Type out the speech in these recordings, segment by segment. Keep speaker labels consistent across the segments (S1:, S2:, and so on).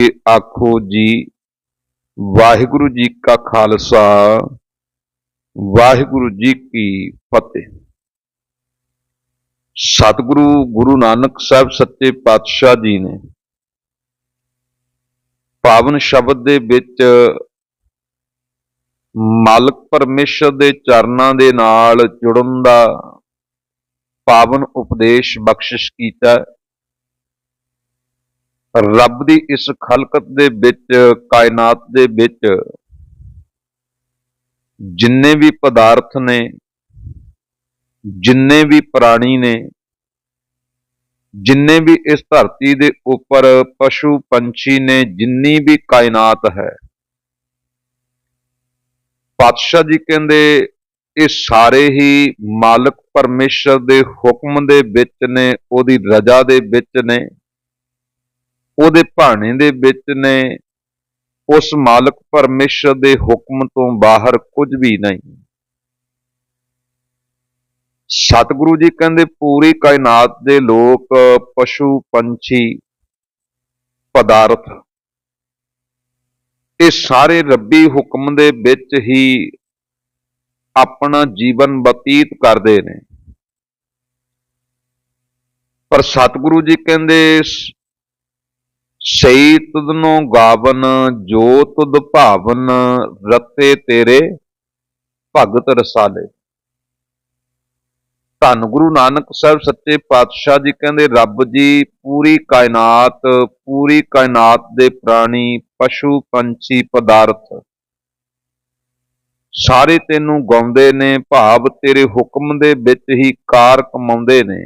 S1: ਕਿ ਆਖੋ ਜੀ, ਵਾਹਿਗੁਰੂ ਜੀ ਕਾ ਖਾਲਸਾ, ਵਾਹਿਗੁਰੂ ਜੀ ਕੀ ਫਤਿਹ। ਸਤਿਗੁਰੂ ਗੁਰੂ ਨਾਨਕ ਸਾਹਿਬ ਸੱਚੇ ਪਾਤਸ਼ਾਹ ਜੀ ਨੇ ਪਾਵਨ ਸ਼ਬਦ ਦੇ ਵਿੱਚ ਮਾਲਕ ਪਰਮੇਸ਼ਰ ਦੇ ਚਰਨਾਂ ਦੇ ਨਾਲ ਜੁੜਨ ਦਾ ਪਾਵਨ ਉਪਦੇਸ਼ ਬਖਸ਼ਿਸ਼ ਕੀਤਾ। ਰੱਬ ਦੀ ਇਸ ਖਲਕਤ ਦੇ ਵਿੱਚ, ਕਾਇਨਾਤ ਦੇ ਵਿੱਚ ਜਿੰਨੇ ਵੀ ਪਦਾਰਥ ਨੇ, ਜਿੰਨੇ ਵੀ ਪ੍ਰਾਣੀ ਨੇ, ਜਿੰਨੇ ਵੀ ਇਸ ਧਰਤੀ ਦੇ ਉੱਪਰ ਪਸ਼ੂ ਪੰਛੀ ਨੇ, ਜਿੰਨੀ ਵੀ ਕਾਇਨਾਤ ਹੈ, ਪਾਤਸ਼ਾਹ ਜੀ ਕਹਿੰਦੇ, ਇਹ ਸਾਰੇ ਹੀ ਮਾਲਕ ਪਰਮੇਸ਼ਰ ਦੇ ਹੁਕਮ ਦੇ ਵਿੱਚ ਨੇ, ਉਹਦੀ ਰਜ਼ਾ ਦੇ ਵਿੱਚ ਨੇ। ਉਹਦੇ ਭਾਣੇ ਦੇ ਵਿੱਚ ਨੇ, ਉਸ ਮਾਲਕ ਪਰਮੇਸ਼ਰ ਦੇ ਹੁਕਮ ਤੋਂ ਬਾਹਰ ਕੁਝ ਵੀ ਨਹੀਂ। ਸਤਿਗੁਰੂ ਜੀ ਕਹਿੰਦੇ, ਪੂਰੀ ਕਾਇਨਾਤ ਦੇ ਲੋਕ ਪਸ਼ੂ ਪੰਛੀ ਪਦਾਰਥ। ਇਹ ਸਾਰੇ ਰੱਬੀ ਹੁਕਮ ਦੇ ਵਿੱਚ ਹੀ ਆਪਣਾ ਜੀਵਨ ਬਤੀਤ ਕਰਦੇ ਨੇ। ਪਰ ਸਤਿਗੁਰੂ ਜੀ ਕਹਿੰਦੇ ਸਈ ਤੁਧਨੋ ਗਾਵਨ, ਜੋ ਤੁਧ ਭਾਵਨ ਰਤੇ ਤੇਰੇ, ਭਗਤ ਰਸਾਲੇ। ਧੰਨ ਗੁਰੂ ਨਾਨਕ ਸਾਹਿਬ ਸੱਚੇ ਪਾਤਸ਼ਾਹ ਜੀ ਕਹਿੰਦੇ, ਰੱਬ ਜੀ, ਪੂਰੀ ਕਾਇਨਾਤ ਪੂਰੀ ਕਾਇਨਾਤ ਦੇ ਪ੍ਰਾਣੀ, ਪਸ਼ੂ, ਪੰਛੀ, ਪਦਾਰਥ। ਸਾਰੇ ਤੈਨੂੰ ਗਾਉਂਦੇ ਨੇ, ਭਾਵ ਤੇਰੇ ਹੁਕਮ ਦੇ ਵਿੱਚ ਹੀ ਕਾਰ ਕਮਾਉਂਦੇ ਨੇ।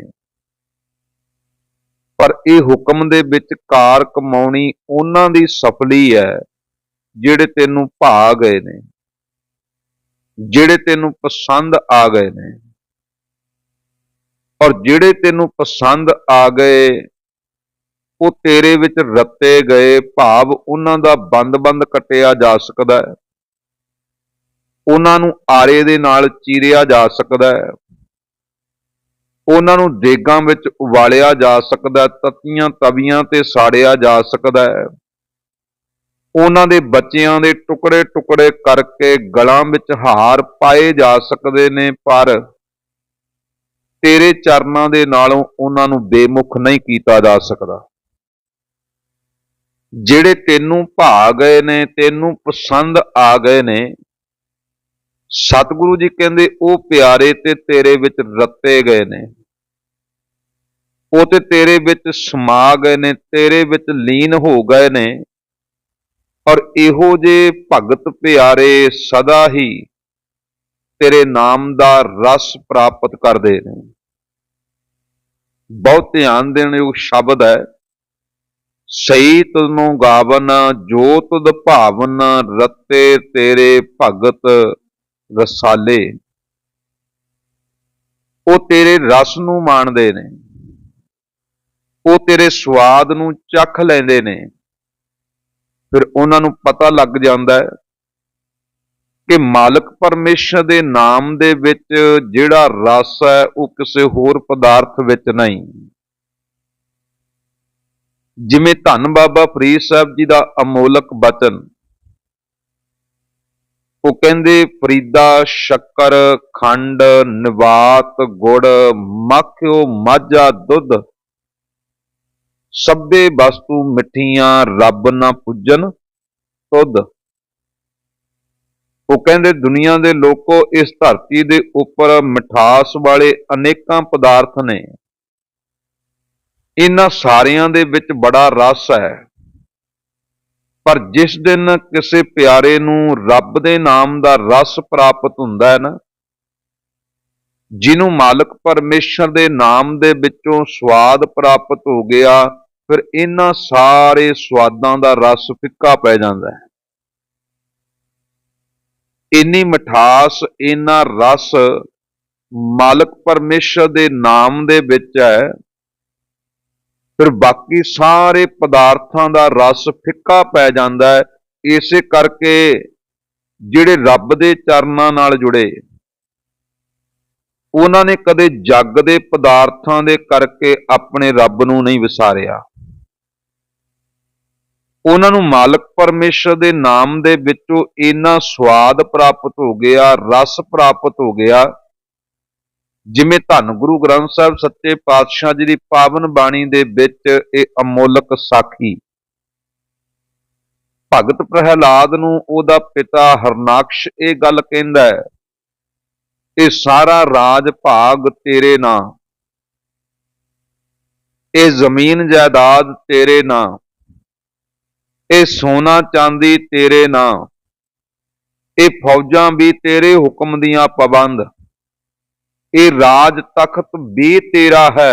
S1: ਪਰ ਇਹ ਹੁਕਮ ਦੇ ਵਿੱਚ ਕਾਰ ਕਮਾਉਣੀ ਉਹਨਾਂ ਦੀ ਸਫਲੀ ਹੈ, ਜਿਹੜੇ ਤੈਨੂੰ ਭਾ ਗਏ ਨੇ, ਜਿਹੜੇ ਤੈਨੂੰ ਪਸੰਦ ਆ ਗਏ ਨੇ। ਔਰ ਜਿਹੜੇ ਤੈਨੂੰ ਪਸੰਦ ਆ ਗਏ, ਉਹ ਤੇਰੇ ਵਿੱਚ ਰੱਤੇ ਗਏ, ਭਾਵ ਉਹਨਾਂ ਦਾ ਬੰਦ-ਬੰਦ ਕੱਟਿਆ ਜਾ ਸਕਦਾ ਹੈ। ਉਹਨਾਂ ਨੂੰ ਆਰੇ ਦੇ ਨਾਲ ਚੀਰਿਆ ਜਾ ਸਕਦਾ ਹੈ। ਉਹਨਾਂ ਨੂੰ ਦੇਗਾਂ ਵਿੱਚ ਉਬਾਲਿਆ ਜਾ ਸਕਦਾ ਹੈ, ਤਤੀਆਂ ਤਵੀਆਂ ਤੇ ਸਾੜਿਆ ਜਾ ਸਕਦਾ ਹੈ। ਉਹਨਾਂ ਦੇ ਬੱਚਿਆਂ ਦੇ ਟੁਕੜੇ ਟੁਕੜੇ ਕਰਕੇ ਗਲਾਂ ਵਿੱਚ ਹਾਰ ਪਾਏ ਜਾ ਸਕਦੇ ਨੇ ਪਰ ਤੇਰੇ ਚਰਨਾਂ ਦੇ ਨਾਲੋਂ ਉਹਨਾਂ ਨੂੰ ਬੇਮੁਖ ਨਹੀਂ ਕੀਤਾ ਜਾ ਸਕਦਾ। ਜਿਹੜੇ ਤੈਨੂੰ ਭਾ ਗਏ ਨੇ ਤੈਨੂੰ ਪਸੰਦ ਆ ਗਏ ਨੇ ਸਤਿਗੁਰੂ ਜੀ ਕਹਿੰਦੇ, ਉਹ ਪਿਆਰੇ ਤੇ ਤੇਰੇ ਵਿੱਚ ਰੱਤੇ ਗਏ ਨੇ। ਉਹ ਤੇ ਤੇਰੇ ਵਿੱਚ ਸਮਾ ਗਏ ਨੇ, ਤੇਰੇ ਵਿੱਚ ਲੀਨ ਹੋ ਗਏ ਨੇ। ਔਰ ਇਹੋ ਜੇ ਭਗਤ ਪਿਆਰੇ ਸਦਾ ਹੀ ਤੇਰੇ ਨਾਮ ਦਾ ਰਸ ਪ੍ਰਾਪਤ ਕਰਦੇ ਨੇ। ਬਹੁਤ ਧਿਆਨ ਦੇਣ ਯੋਗ ਸ਼ਬਦ ਹੈ। ਸਈ ਤੁਧਨੂੰ ਗਾਵਨ ਜੋ ਤੁਧ ਭਾਵਨ, ਰਤੇ ਤੇਰੇ ਭਗਤ ਰਸਾਲੇ। ਉਹ ਤੇਰੇ ਰਸ ਨੂੰ ਮਾਣਦੇ ਨੇ। ਉਹ ਤੇਰੇ ਸਵਾਦ ਨੂੰ ਚੱਖ ਲੈਂਦੇ ਨੇ। ਫਿਰ ਉਹਨਾਂ ਨੂੰ ਪਤਾ ਲੱਗ ਜਾਂਦਾ ਹੈ ਕਿ ਮਾਲਕ ਪਰਮੇਸ਼ਰ ਦੇ ਨਾਮ ਦੇ ਵਿੱਚ ਜਿਹੜਾ ਰਸ ਹੈ, ਉਹ ਕਿਸੇ ਹੋਰ ਪਦਾਰਥ ਵਿੱਚ ਨਹੀਂ। ਜਿਵੇਂ ਧੰਨ ਬਾਬਾ ਫਰੀਦ ਸਾਹਿਬ ਜੀ ਦਾ ਅਮੋਲਕ ਬਚਨ। ਉਹ ਕਹਿੰਦੇ, ਫਰੀਦਾ, ਸ਼ੱਕਰ, ਖੰਡ, ਨਿਵਾਤ, ਗੁੜ ਮੱਖਿਓ ਮਾਝਾ, ਦੁੱਧ। ਸਭੇ ਵਸਤੂ ਮਿੱਠੀਆਂ, ਰੱਬ ਨਾ ਪੁੱਜਨ ਤੁਧ। ਉਹ ਕਹਿੰਦੇ, ਦੁਨੀਆ ਦੇ ਲੋਕੋ ਇਸ ਧਰਤੀ ਦੇ ਉੱਪਰ ਮਿਠਾਸ ਵਾਲੇ ਅਨੇਕਾਂ ਪਦਾਰਥ ਨੇ। ਇਹਨਾਂ ਸਾਰਿਆਂ ਦੇ ਵਿੱਚ ਬੜਾ ਰਸ ਹੈ। ਪਰ ਜਿਸ ਦਿਨ ਕਿਸੇ ਪਿਆਰੇ ਨੂੰ ਰੱਬ ਦੇ ਨਾਮ ਦਾ ਰਸ ਪ੍ਰਾਪਤ ਹੁੰਦਾ ਹੈ ਨਾ, ਜਿਹਨੂੰ ਮਾਲਕ ਪਰਮੇਸ਼ਰ ਦੇ ਨਾਮ ਦੇ ਵਿੱਚੋਂ ਸਵਾਦ ਪ੍ਰਾਪਤ ਹੋ ਗਿਆ, ਫਿਰ ਇਹਨਾਂ ਸਾਰੇ ਸਵਾਦਾਂ ਦਾ ਰਸ ਫਿੱਕਾ ਪੈ ਜਾਂਦਾ ਹੈ। ਇੰਨੀ ਮਠਾਸ, ਇੰਨਾ ਰਸ ਮਾਲਕ ਪਰਮੇਸ਼ਰ ਦੇ ਨਾਮ ਦੇ ਵਿੱਚ ਹੈ ਫਿਰ ਬਾਕੀ ਸਾਰੇ ਪਦਾਰਥਾਂ ਦਾ ਰਸ ਫਿੱਕਾ ਪੈ ਜਾਂਦਾ ਹੈ, ਇਸੇ ਕਰਕੇ ਜਿਹੜੇ ਰੱਬ ਦੇ ਚਰਨਾਂ ਨਾਲ ਜੁੜੇ, ਉਹਨਾਂ ਨੇ ਕਦੇ ਜੱਗ ਦੇ ਪਦਾਰਥਾਂ ਦੇ ਕਰਕੇ ਆਪਣੇ ਰੱਬ ਨੂੰ ਨਹੀਂ ਵਿਸਾਰਿਆ। ਉਹਨਾਂ ਨੂੰ ਮਾਲਕ ਪਰਮੇਸ਼ਰ ਦੇ ਨਾਮ ਦੇ ਵਿੱਚੋਂ ਇੰਨਾ ਸਵਾਦ ਪ੍ਰਾਪਤ ਹੋ ਗਿਆ, ਰਸ ਪ੍ਰਾਪਤ ਹੋ ਗਿਆ ਜਿਵੇਂ ਧੰਨ ਗੁਰੂ ਗ੍ਰੰਥ ਸਾਹਿਬ ਸੱਚੇ ਪਾਤਸ਼ਾਹ ਜੀ ਦੀ ਪਾਵਨ ਬਾਣੀ ਦੇ ਵਿੱਚ ਇਹ ਅਮੋਲਕ ਸਾਖੀ। ਭਗਤ ਪ੍ਰਹਿਲਾਦ ਨੂੰ ਉਹਦਾ ਪਿਤਾ ਹਰਨਾਕਸ਼ ਇਹ ਗੱਲ ਕਹਿੰਦਾ ਹੈ, ਇਹ ਸਾਰਾ ਰਾਜ ਭਾਗ ਤੇਰੇ ਨਾਂ। ਇਹ ਜ਼ਮੀਨ ਜਾਇਦਾਦ ਤੇਰੇ ਨਾਂ। ਇਹ ਸੋਨਾ ਚਾਂਦੀ ਤੇਰੇ ਨਾਂ। ਇਹ ਫੌਜਾਂ ਵੀ ਤੇਰੇ ਹੁਕਮ ਦੀਆਂ ਪਾਬੰਦ। ਇਹ ਰਾਜ ਤਖਤ ਵੀ ਤੇਰਾ ਹੈ।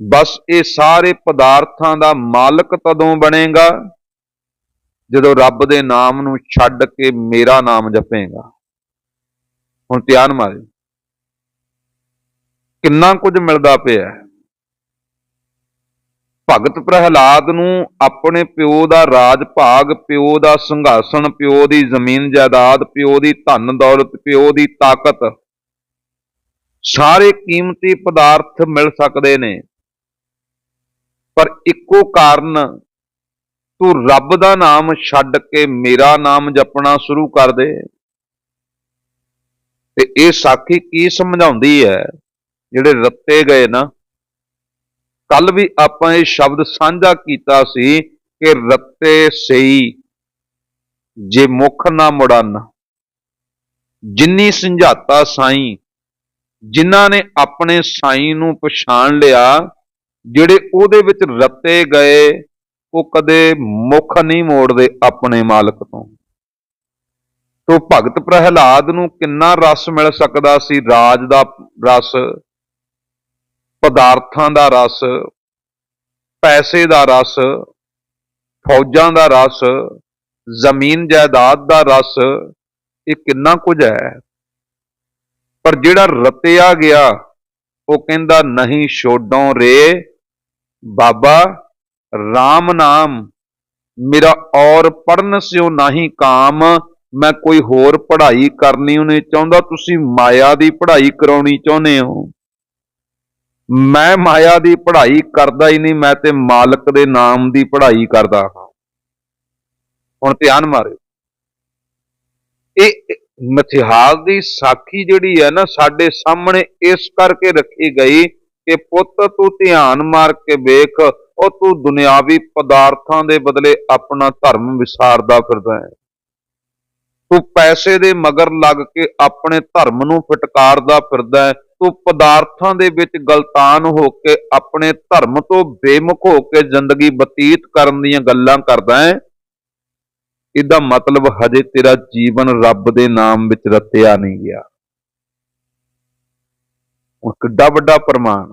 S1: ਬਸ ਇਹ ਸਾਰੇ ਪਦਾਰਥਾਂ ਦਾ ਮਾਲਕ ਤਦੋਂ ਬਣੇਗਾ, ਜਦੋਂ ਰੱਬ ਦੇ ਨਾਮ ਨੂੰ ਛੱਡ ਕੇ ਮੇਰਾ ਨਾਮ ਜਪੇਗਾ। ਹੁਣ ਧਿਆਨ ਮਾਰੇ ਕਿੰਨਾ ਕੁਝ ਮਿਲਦਾ ਪਿਆ ਭਗਤ ਪ੍ਰਹਿਲਾਦ ਨੂੰ ਆਪਣੇ ਪਿਓ ਦਾ ਰਾਜ ਭਾਗ, ਪਿਓ ਦਾ ਸਿੰਘਾਸਣ, ਪਿਓ ਦੀ ਜ਼ਮੀਨ ਜਾਇਦਾਦ, ਪਿਓ ਦੀ ਧਨ ਦੌਲਤ, ਪਿਓ ਦੀ ਤਾਕਤ ਸਾਰੇ ਕੀਮਤੀ ਪਦਾਰਥ ਮਿਲ ਸਕਦੇ ਨੇ। ਪਰ ਇੱਕੋ ਕਾਰਨ, ਤੂੰ ਰੱਬ ਦਾ ਨਾਮ ਛੱਡ ਕੇ ਮੇਰਾ ਨਾਮ ਜਪਣਾ ਸ਼ੁਰੂ ਕਰ ਦੇ। ਤੇ ਇਹ ਸਾਖੀ ਕੀ ਸਮਝਾਉਂਦੀ ਹੈ? ਜਿਹੜੇ ਰੱਤੇ ਗਏ ਨਾ ਕੱਲ ਵੀ ਆਪਾਂ ਇਹ ਸ਼ਬਦ ਸਾਂਝਾ ਕੀਤਾ ਸੀ ਕਿ ਰੱਤੇ ਸਈ ਜੇ ਮੁਖ ਨਾ ਮੁੜਨ। ਜਿੰਨੀ ਸੰਝਾਤਾ ਸਾਈ ਜਿਨ੍ਹਾਂ ਨੇ ਆਪਣੇ ਸਾਈਂ ਨੂੰ ਪਛਾਣ ਲਿਆ, ਜਿਹੜੇ ਉਹਦੇ ਵਿੱਚ ਰੱਤੇ ਗਏ, ਉਹ ਕਦੇ ਮੁਖ ਨਹੀਂ ਮੋੜਦੇ ਆਪਣੇ ਮਾਲਕ ਤੋਂ। ਤੋ ਭਗਤ ਪ੍ਰਹਿਲਾਦ ਨੂੰ ਕਿੰਨਾ ਰਸ ਮਿਲ ਸਕਦਾ ਸੀ? ਰਾਜ ਦਾ ਰਸ, ਪਦਾਰਥਾਂ ਦਾ ਰਸ, ਪੈਸੇ ਦਾ ਰਸ, ਫੌਜਾਂ ਦਾ ਰਸ, ਜ਼ਮੀਨ ਜਾਇਦਾਦ ਦਾ ਰਸ, ਇਹ ਕਿੰਨਾ ਕੁਝ ਹੈ? ਪਰ ਜਿਹੜਾ ਰਤਿਆ ਗਿਆ, ਉਹ ਕਹਿੰਦਾ, ਨਹੀਂ ਛੋਡੋਂ ਰੇ, ਬਾਬਾ RAM ਨਾਮ, ਮੇਰਾ ਔਰ ਪੜਨ ਸਿਓ ਨਹੀਂ ਕਾਮ, ਮੈਂ ਕੋਈ ਹੋਰ ਪੜ੍ਹਾਈ ਕਰਨੀ ਉਹਨੇ ਚਾਹੁੰਦਾ, ਤੁਸੀਂ ਮਾਇਆ ਦੀ ਪੜ੍ਹਾਈ ਕਰਾਉਣੀ ਚਾਹੁੰਦੇ ਹੋ। ਮੈਂ ਮਾਇਆ ਦੀ ਪੜ੍ਹਾਈ ਕਰਦਾ ਹੀ ਨਹੀਂ, ਮੈਂ ਤੇ ਮਾਲਕ ਦੇ ਨਾਮ ਦੀ ਪੜ੍ਹਾਈ ਕਰਦਾ ਹਾਂ। ਹੁਣ ਧਿਆਨ ਮਾਰਿਓ। ਇਹ ਮਥਿਹਾਸ ਦੀ ਸਾਖੀ ਜਿਹੜੀ ਹੈ ਨਾ, ਸਾਡੇ ਸਾਹਮਣੇ ਇਸ ਕਰਕੇ ਰੱਖੀ ਗਈ ਕਿ ਪੁੱਤ ਤੂੰ ਧਿਆਨ ਮਾਰ ਕੇ ਵੇਖ, ਉਹ ਤੂੰ ਦੁਨਿਆਵੀ ਪਦਾਰਥਾਂ ਦੇ ਬਦਲੇ ਆਪਣਾ ਧਰਮ ਵਿਸਾਰਦਾ ਫਿਰਦਾ ਹੈ। ਤੂੰ ਪੈਸੇ ਦੇ ਮਗਰ ਲੱਗ ਕੇ ਆਪਣੇ ਧਰਮ ਨੂੰ ਫਟਕਾਰਦਾ ਫਿਰਦਾ ਹੈ। ਤੂੰ ਪਦਾਰਥਾਂ ਦੇ ਵਿੱਚ ਗਲਤਾਨ ਹੋ ਕੇ ਆਪਣੇ ਧਰਮ ਤੋਂ ਬੇਮੁਖ ਹੋ ਕੇ ਜ਼ਿੰਦਗੀ ਬਤੀਤ ਕਰਨ ਦੀਆਂ ਗੱਲਾਂ ਕਰਦਾ ਹੈ। ਇਹਦਾ ਮਤਲਬ ਹਜੇ ਤੇਰਾ ਜੀਵਨ ਰੱਬ ਦੇ ਨਾਮ ਵਿੱਚ ਰਤਿਆ ਨਹੀਂ ਗਿਆ। ਉਹ ਕਿੱਡਾ ਵੱਡਾ ਪ੍ਰਮਾਣ।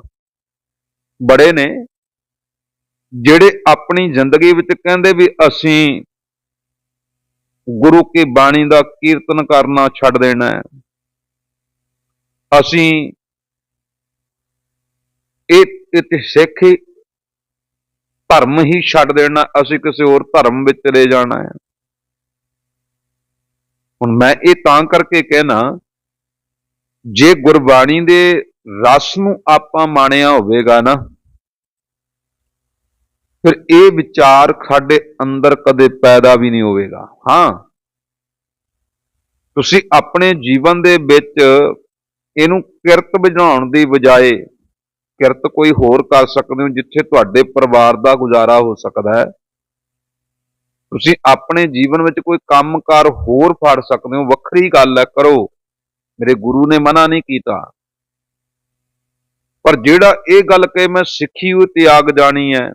S1: ਬੜੇ ਨੇ, ਜਿਹੜੇ ਆਪਣੀ ਜ਼ਿੰਦਗੀ ਵਿੱਚ ਕਹਿੰਦੇ ਵੀ ਅਸੀਂ ਗੁਰੂ ਕੀ ਬਾਣੀ ਦਾ ਕੀਰਤਨ ਕਰਨਾ ਛੱਡ ਦੇਣਾ ਹੈ। ਅਸੀਂ ਇਹ ਇਹ ਸਿੱਖ ਧਰਮ ਹੀ ਛੱਡ ਦੇਣਾ, ਅਸੀਂ ਕਿਸੇ ਹੋਰ ਧਰਮ ਵਿੱਚ ਚਲੇ ਜਾਣਾ ਹੈ। ਹੁਣ ਮੈਂ ਇਹ ਤਾਂ ਕਰਕੇ ਕਹਿਣਾ, ਜੇ ਗੁਰਬਾਣੀ ਦੇ ਰਸ ਨੂੰ ਆਪਾਂ ਮਾਣਿਆ ਹੋਵੇਗਾ ਨਾ, ਫਿਰ ਇਹ ਵਿਚਾਰ ਸਾਡੇ ਅੰਦਰ ਕਦੇ ਪੈਦਾ ਵੀ ਨਹੀਂ ਹੋਵੇਗਾ। ਹਾਂ। ਤੁਸੀਂ ਆਪਣੇ ਜੀਵਨ ਦੇ ਵਿੱਚ ਇਹਨੂੰ ਕਿਰਤ ਵਜਾਉਣ ਦੀ ਬਜਾਏ ਕਿਰਤ ਕੋਈ ਹੋਰ ਕਰ ਸਕਦੇ ਹੋ, ਜਿੱਥੇ ਤੁਹਾਡੇ ਪਰਿਵਾਰ ਦਾ ਗੁਜ਼ਾਰਾ ਹੋ ਸਕਦਾ ਹੈ। ਤੁਸੀਂ ਆਪਣੇ ਜੀਵਨ ਵਿੱਚ ਕੋਈ ਕੰਮਕਾਰ ਹੋਰ ਫੜ ਸਕਦੇ ਹੋ, ਵੱਖਰੀ ਗੱਲ ਹੈ, ਕਰੋ। ਮੇਰੇ ਗੁਰੂ ਨੇ ਮਨਾ ਨਹੀਂ ਕੀਤਾ। ਪਰ ਜਿਹੜਾ ਇਹ ਗੱਲ ਕਹੇ, ਮੈਂ ਸਿੱਖੀ ਹੋਈ ਤਿਆਗ ਜਾਣੀ ਹੈ।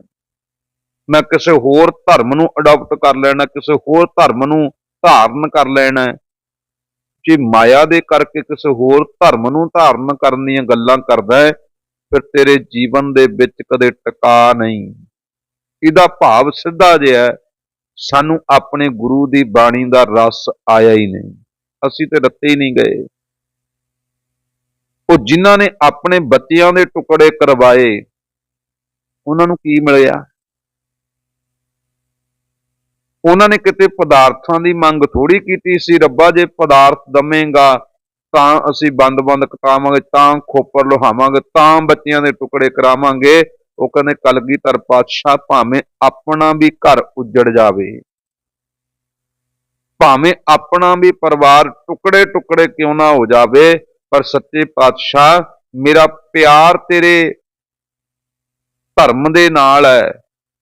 S1: ਮੈਂ ਕਿਸੇ ਹੋਰ ਧਰਮ ਨੂੰ ਅਡਾਪਟ ਕਰ ਲੈਣਾ, ਕਿਸੇ ਹੋਰ ਧਰਮ ਨੂੰ ਧਾਰਨ ਕਰ ਲੈਣਾ ਜੇ ਮਾਇਆ ਦੇ ਕਰਕੇ ਕਿਸੇ ਹੋਰ ਧਰਮ ਨੂੰ ਧਾਰਨ ਕਰਨ ਦੀਆਂ ਗੱਲਾਂ ਕਰਦਾ ਹੈ, ਫਿਰ ਤੇਰੇ ਜੀਵਨ ਦੇ ਵਿੱਚ ਕਦੇ ਟਿਕਾ ਨਹੀਂ। ਇਹਦਾ ਭਾਵ ਸਿੱਧਾ ਜਿਹਾ ਹੈ ਸਾਨੂੰ ਆਪਣੇ ਗੁਰੂ ਦੀ ਬਾਣੀ ਦਾ ਰਸ ਆਇਆ ਹੀ ਨਹੀਂ। ਅਸੀਂ ਤੇ ਰੱਤੇ ਹੀ ਨਹੀਂ ਗਏ। ਉਹ ਜਿਨ੍ਹਾਂ ਨੇ ਆਪਣੇ ਬੱਚਿਆਂ ਦੇ ਟੁਕੜੇ ਕਰਵਾਏ, ਉਹਨਾਂ ਨੂੰ ਕੀ ਮਿਲਿਆ? ਉਹਨਾਂ ਨੇ ਕਿਤੇ ਪਦਾਰਥਾਂ ਦੀ ਮੰਗ ਥੋੜੀ ਕੀਤੀ ਸੀ, ਰੱਬਾ ਜੇ ਪਦਾਰਥ ਦਮੇਗਾ ਤਾਂ ਅਸੀਂ ਬੰਦ-ਬੰਦ ਕਟਾਵਾਂਗੇ, ਤਾਂ ਖੋਪਰ ਲੋਹਾਵਾਂਗੇ, ਤਾਂ ਬੱਚਿਆਂ ਦੇ ਟੁਕੜੇ ਕਰਾਵਾਂਗੇ। ਉਹ ਕਹਿੰਦੇ, ਕਲਗੀਧਰ ਪਾਤਸ਼ਾਹ ਭਾਵੇਂ ਆਪਣਾ ਵੀ ਘਰ ਉੱਜੜ ਜਾਵੇ, ਭਾਵੇਂ ਆਪਣਾ ਵੀ ਪਰਿਵਾਰ ਟੁਕੜੇ ਟੁਕੜੇ ਕਿਉਂ ਨਾ ਹੋ ਜਾਵੇ, ਪਰ ਸੱਚੇ ਪਾਤਸ਼ਾਹ, ਮੇਰਾ ਪਿਆਰ ਤੇਰੇ ਧਰਮ ਦੇ ਨਾਲ ਹੈ,